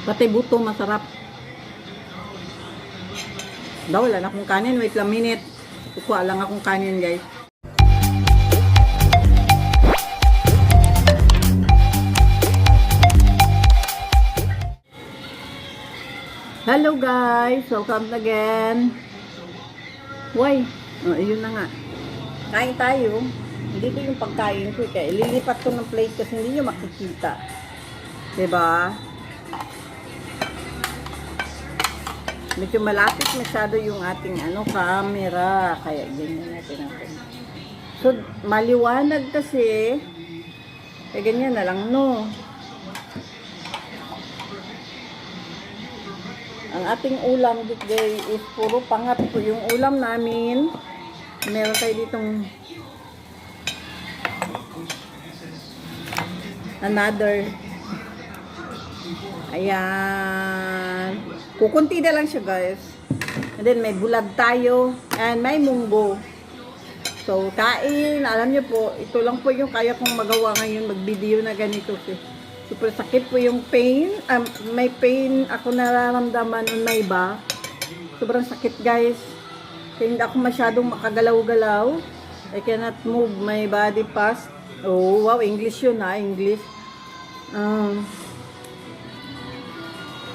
Pati buto masarap. Daw, wala na akong kanin. Wait lang minute. Kukuha lang akong kanin, guys. Hello guys! Welcome again! Why? Oh, yun na nga. Kain tayo. Ko yung pagkain ko. eh, Kaya ililipat ko ng plate kasi hindi nyo makikita. Diba? Medyo malapit masyado yung ating ano, camera. Kaya ganyan natin. So, maliwanag kasi. Kaya ganyan na lang, no? Ang ating ulam today is puro pangat po yung ulam namin. Meron tayo ditong another. Ayan. Kukunti na lang siya guys. And then may bulag tayo. And may munggo. So, kain. Alam niyo po, ito lang po yung kaya kong magawa ngayon. Mag-video na ganito. Super sakit po yung pain. Um, may pain ako nararamdaman on my back. Sobrang sakit guys. Kaya hindi ako masyadong makagalaw-galaw. I cannot move my body fast. Oh, wow. English yun ha. English. Um,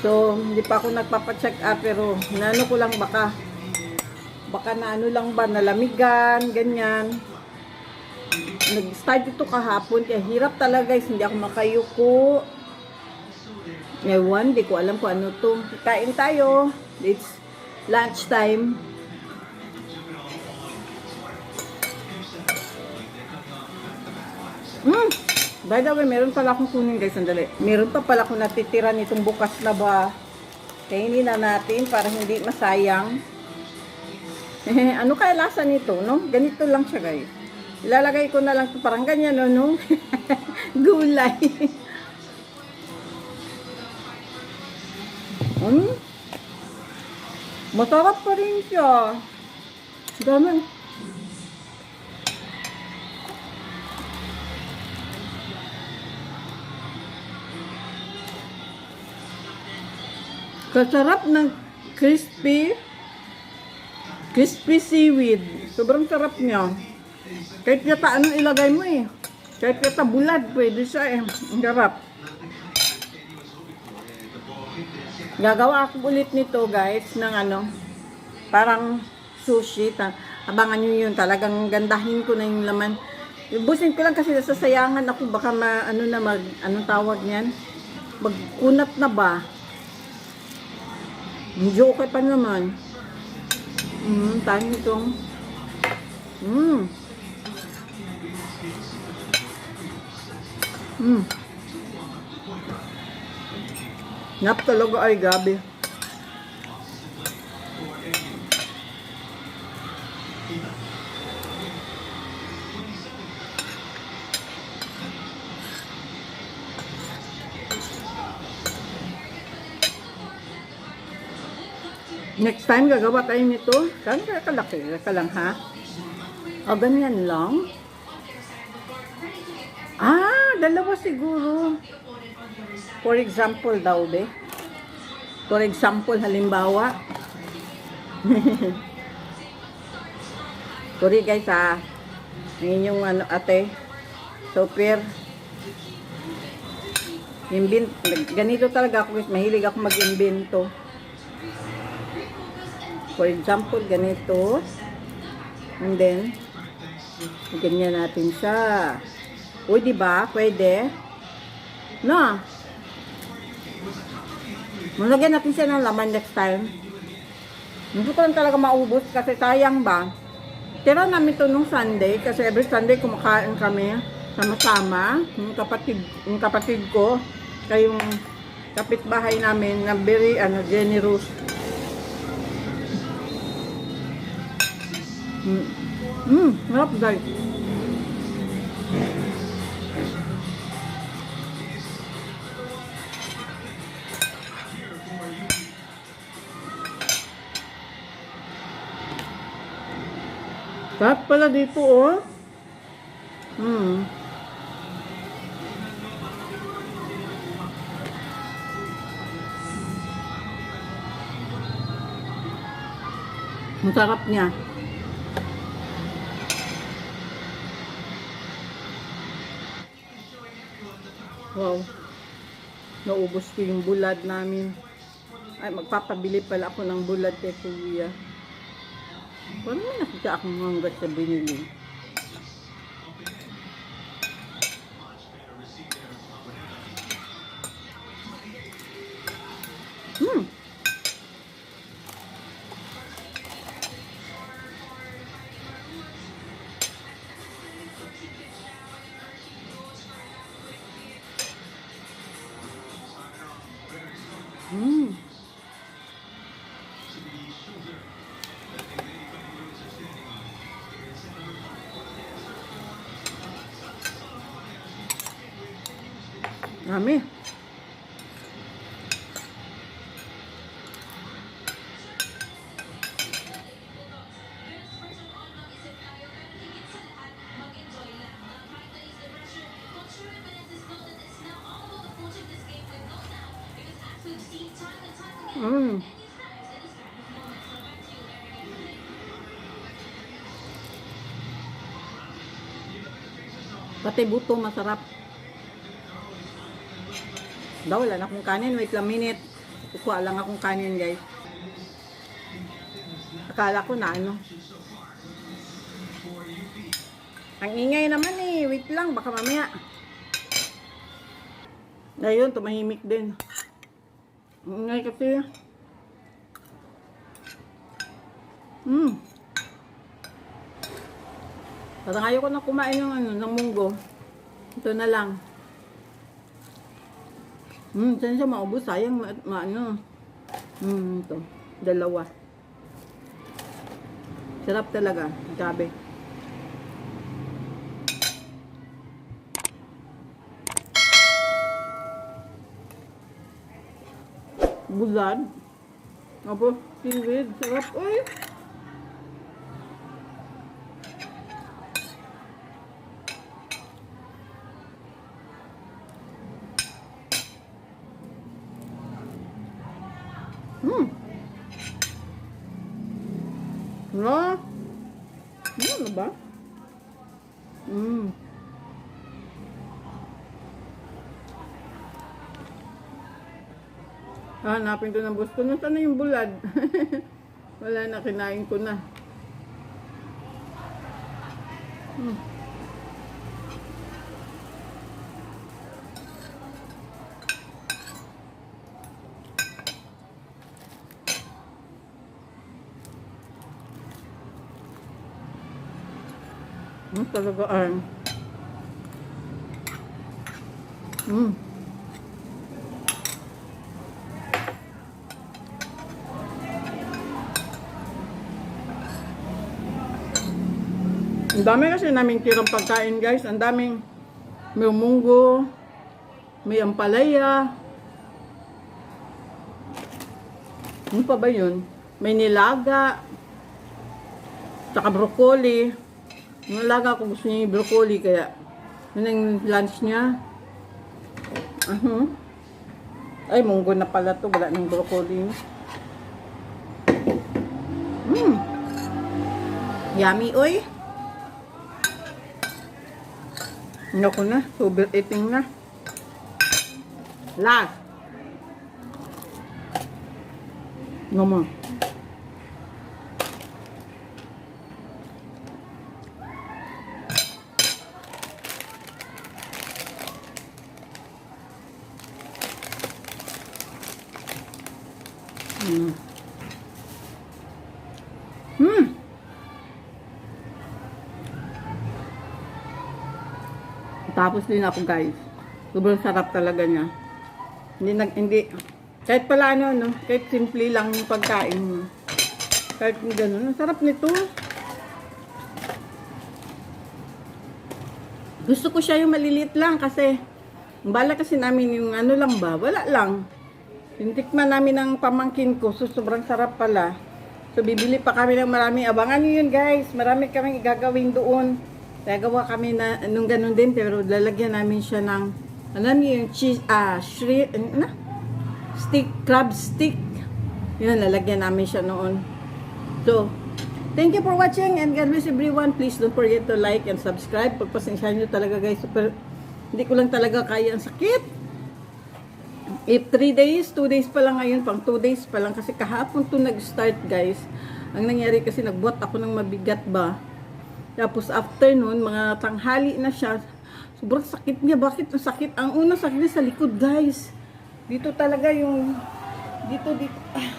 so, hindi pa ako nagpapacheck up. Pero, naano ko lang baka baka na lang ba, nalamigan, ganyan. Nag-start ito kahapon, kaya hirap talaga guys, hindi ako makayuko. Ewan, di ko alam kung ano to. Kain tayo. It's lunch time. Hmm. By the way, meron pala akong kunin guys, sandali. Meron pa pala akong natitira nitong bukas na ba. Kainin na natin para hindi masayang. ano kaya lasa nito, no? Ganito lang siya, guys. Ilalagay ko na lang ito parang ganyan, no? no? Gulay. hmm? Masarap pa rin siya. Dami. Kasarap ng crispy crispy seaweed. Sobrang sarap niya. Kahit yata anong ilagay mo eh. Kahit yata bulad, pwede siya eh. Ang sarap. Gagawa ako ulit nito guys ng ano, parang sushi. Abangan nyo yun, talagang gandahin ko na yung laman. Ibusin ko lang kasi nasasayangan ako baka ma, ano na mag, anong tawag niyan? Magkunat na ba? Medyo okay pa naman. Mm, tayo itong. Mm. Mm. Nap talaga ay gabi. Next time, gagawa tayo nito. Saan kaya kalaki? Ka lang, ha? O, ganyan lang. Ah, dalawa siguro. For example daw, be. For example, halimbawa. Sorry guys, ha. Ang inyong ano, ate. Super. Imbin, ganito talaga ako guys. Mahilig ako mag-imbento. For example, ganito. And then, ganyan natin siya. Uy, di ba? Pwede. No. Malagyan natin siya ng laman next time. Hindi ko lang talaga maubos kasi sayang ba. Tira namin to nung Sunday kasi every Sunday kumakain kami sama-sama. Yung kapatid, yung kapatid ko, kayong kapitbahay namin na very ano, generous. Mm. Mm, sarap dahil. Sarap pala dito, oh. Mm. Ang sarap niya. Wow. Naubos ko yung bulad namin. Ay, magpapabili pala ako ng bulad kay Kuya. Parang may nakita akong hanggat sa binili. Dami. Mm. Pati buto masarap. Daw, wala na akong kanin. Wait lang minute. Kukuha lang akong kanin, guys. Akala ko na ano. Ang ingay naman eh. Wait lang, baka mamaya. Ayun, tumahimik din. Ang ingay kasi. Hmm. Parang ayoko na kumain ng ano, ng munggo. Ito na lang. Hmm, saan siya maubos? Sayang, ma, ma. Hmm, ito. Dalawa. Sarap talaga. Gabi. Bulad. Apo, seaweed. Sarap. Uy! Hmm. No. Ano ba? Hmm. Hanapin ko ng boss ko. Nasaan na yung bulad? Wala na, kinain ko na. Hmm. Hmm, talaga ay. Hmm. Ang dami kasi namin tirang pagkain guys. Ang daming may munggo, may ampalaya. Ano pa ba yun? May nilaga, tsaka broccoli. Nilaga ko gusto niya broccoli kaya yun ang lunch niya. Uh Ay, munggo na pala to. Wala ng broccoli. Mmm. Yummy, oy. Naku na, super eating na. Last. Naman. Hmm. Hmm. Tapos din ako guys. Sobrang sarap talaga niya. Hindi nag hindi kahit pala ano no, kahit simple lang yung pagkain mo. Kahit gano'n, ang sarap nito. Gusto ko siya yung maliliit lang kasi ang bala kasi namin yung ano lang ba, wala lang. Tintikman namin ng pamangkin ko, so sobrang sarap pala. So bibili pa kami ng marami. Abangan niyo yun guys, marami kaming gagawin doon. Gagawa kami na anong ganun din pero lalagyan namin siya ng alam niyo yung cheese ah shrimp ano na stick crab stick. Yun lalagyan namin siya noon. So Thank you for watching and God bless everyone. Please don't forget to like and subscribe. Pagpasensyahan nyo talaga guys. Super, hindi ko lang talaga kaya ang sakit. If 3 days, 2 days pa lang ngayon, pang 2 days pa lang kasi kahapon to nag-start guys. Ang nangyari kasi nagbuhat ako ng mabigat ba. Tapos after nun, mga tanghali na siya. Sobrang sakit niya. Bakit ang sakit? Ang unang sakit niya sa likod guys. Dito talaga yung dito dito. Ah.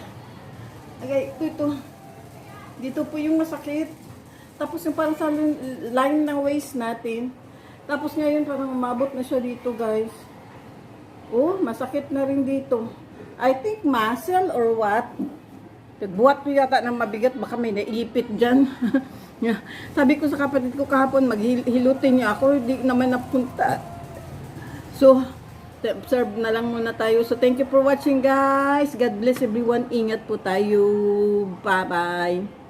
Okay, ito ito. Dito po yung masakit. Tapos yung parang sa lin- line ng waist natin. Tapos ngayon parang umabot na siya dito guys. Oh, masakit na rin dito. I think muscle or what? Nagbuhat ko yata ng mabigat, baka may naipit dyan. Sabi ko sa kapatid ko kahapon, maghilutin niya ako, hindi naman napunta. So, observe na lang muna tayo. So, thank you for watching guys. God bless everyone. Ingat po tayo. Bye-bye.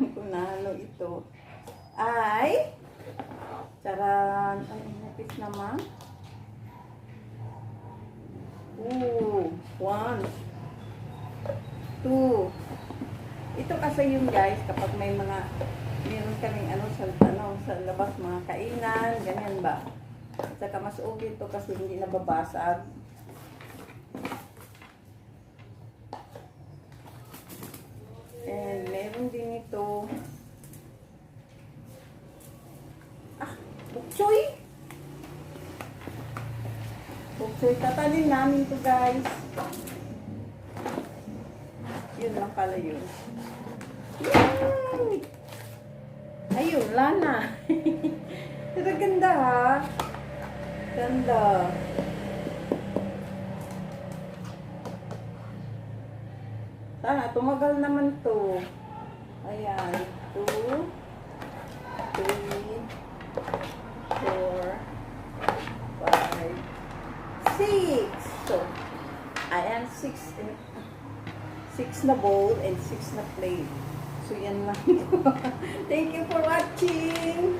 kung nalo ito ay charan ang inapit naman. Ooh, one. Two. Ito kasi yung guys kapag may mga meron kaming ano sa ano sa labas mga kainan ganyan ba? At saka mas okay ito kasi hindi nababasag And meron din ito. Bukchoy. Bukchoy. Tatalin namin to guys. Yun lang pala yun. Yay! Ayun, lana. Ito ganda ha. Ganda. Sana, tumagal naman to. Ayan. Two, three, four, five, six. So, ayan, six. in- Six na bowl and six na plate. So, yan lang. Thank you for watching.